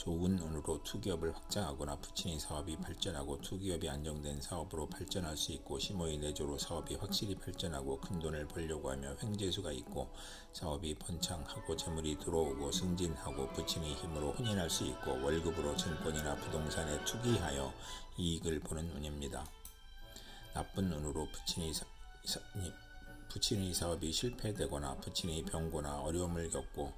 좋은 운으로 투기업을 확장하거나 부친이 사업이 발전하고 투기업이 안정된 사업으로 발전할 수 있고 심호의 내조로 사업이 확실히 발전하고 큰 돈을 벌려고 하며 횡재수가 있고 사업이 번창하고 재물이 들어오고 승진하고 부친의 힘으로 혼인할 수 있고 월급으로 증권이나 부동산에 투기하여 이익을 보는 운입니다. 나쁜 운으로 부친이 사, 사, 부친의 사업이 실패되거나 부친이 병고나 어려움을 겪고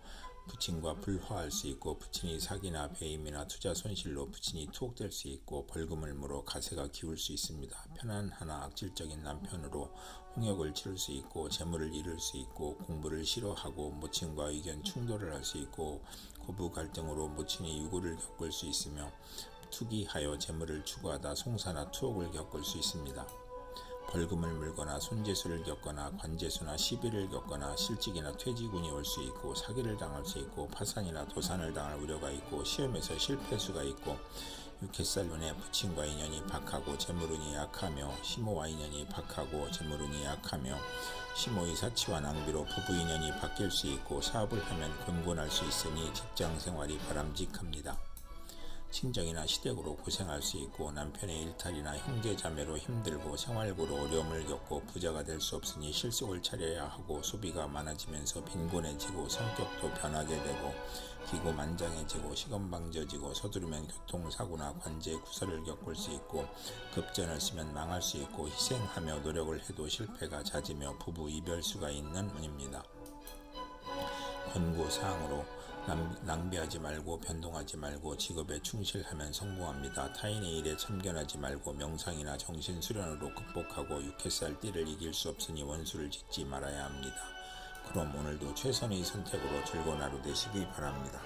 부친과 불화할 수 있고 부친이 사기나 배임이나 투자 손실로 부친이 투옥될 수 있고 벌금을 물어 가세가 기울 수 있습니다. 편안하나 악질적인 남편으로 홍역을 치를 수 있고 재물을 잃을 수 있고 공부를 싫어하고 모친과 의견 충돌을 할 수 있고 고부 갈등으로 모친이 유고를 겪을 수 있으며 투기하여 재물을 추구하다 송사나 투옥을 겪을 수 있습니다. 벌금을 물거나 손재수를 겪거나 관재수나 시비를 겪거나 실직이나 퇴직운이 올 수 있고 사기를 당할 수 있고 파산이나 도산을 당할 우려가 있고 시험에서 실패수가 있고 육햇살운에 부친과 인연이 박하고 재물운이 약하며 시모와 인연이 박하고 재물운이 약하며 시모의 사치와 낭비로 부부 인연이 바뀔 수 있고 사업을 하면 곤곤할 수 있으니 직장 생활이 바람직합니다. 친정이나 시댁으로 고생할 수 있고 남편의 일탈이나 형제 자매로 힘들고 생활고로 어려움을 겪고 부자가 될 수 없으니 실속을 차려야 하고 소비가 많아지면서 빈곤해지고 성격도 변하게 되고 기고만장해지고 시건방져지고 서두르면 교통사고나 관제 구설을 겪을 수 있고 급전을 쓰면 망할 수 있고 희생하며 노력을 해도 실패가 잦으며 부부 이별수가 있는 운입니다. 권고사항으로 낭비하지 말고 변동하지 말고 직업에 충실하면 성공합니다. 타인의 일에 참견하지 말고 명상이나 정신 수련으로 극복하고 육회살 띠를 이길 수 없으니 원수를 짓지 말아야 합니다. 그럼 오늘도 최선의 선택으로 즐거운 하루 되시기 바랍니다.